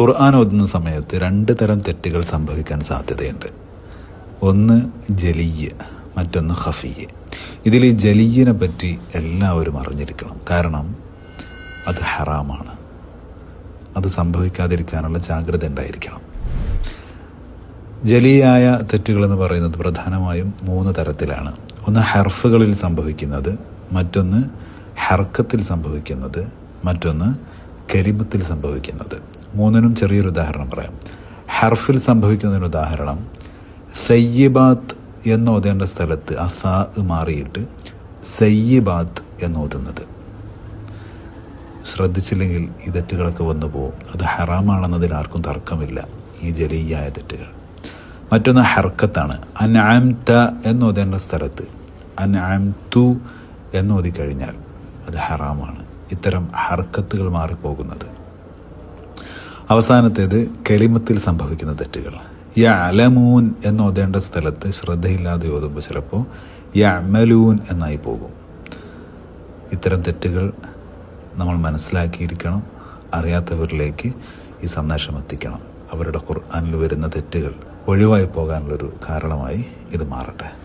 ഖുർആൻ ഓതുന്ന സമയത്ത് രണ്ട് തരം തെറ്റുകൾ സംഭവിക്കാൻ സാധ്യതയുണ്ട്. ഒന്ന് ജലീയ മറ്റൊന്ന് ഖഫീയ്. ഇതിൽ ഈ ജലീയനെ പറ്റി എല്ലാവരും അറിഞ്ഞിരിക്കണം. കാരണം അത് ഹറാമാണ്. അത് സംഭവിക്കാതിരിക്കാനുള്ള ജാഗ്രത ഉണ്ടായിരിക്കണം. ജലിയായ തെറ്റുകൾ എന്ന് പറയുന്നത് പ്രധാനമായും മൂന്ന് തരത്തിലാണ്. ഒന്ന് ഹർഫുകളിൽ സംഭവിക്കുന്നത് മറ്റൊന്ന് ഹർക്കത്തിൽ സംഭവിക്കുന്നത് മറ്റൊന്ന് കരിമത്തിൽ സംഭവിക്കുന്നത്. മൂന്നിനും ചെറിയൊരു ഉദാഹരണം പറയാം. ഹർഫിൽ സംഭവിക്കുന്നതിന് ഉദാഹരണം സയ്യിബാത്ത് എന്ന് ഓതേണ്ട സ്ഥലത്ത് ആ സാ മാറിയിട്ട് സയ്യിബാത്ത് എന്ന് ഓതുന്നത്. ശ്രദ്ധിച്ചില്ലെങ്കിൽ ഈ തെറ്റുകളൊക്കെ വന്നു പോകും അത് ഹറാമാണെന്നതിൽ ആർക്കും തർക്കമില്ല. ഈ ജലീയായ തെറ്റുകൾ. മറ്റൊന്ന് ഹർക്കത്താണ്. അൻആംത എന്ന് ഓതേണ്ട സ്ഥലത്ത് അൻആംതു എന്ന് ഓതിക്കഴിഞ്ഞാൽ അത് ഹറാമാണ്. ഇത്തരം ഹർക്കത്തുകൾ മാറിപ്പോകുന്നത്. അവസാനത്തേത് കെളിമത്തിൽ സംഭവിക്കുന്ന തെറ്റുകൾ. യഅലമൂൻ എന്ന് ഓതേണ്ട സ്ഥലത്ത് ശ്രദ്ധയില്ലാതെ ഓതുമ്പോൾ ചിലപ്പോൾ യഅമലൂൻ എന്നായി പോകും. ഇത്തരം തെറ്റുകൾ നമ്മൾ മനസ്സിലാക്കിയിരിക്കണം അറിയാത്തവരിലേക്ക് ഈ സന്ദേശം എത്തിക്കണം. അവരുടെ ഖുർആനിൽ വരുന്ന തെറ്റുകൾ ഒഴിവായി പോകാനുള്ളൊരു കാരണമായി ഇത് മാറട്ടെ.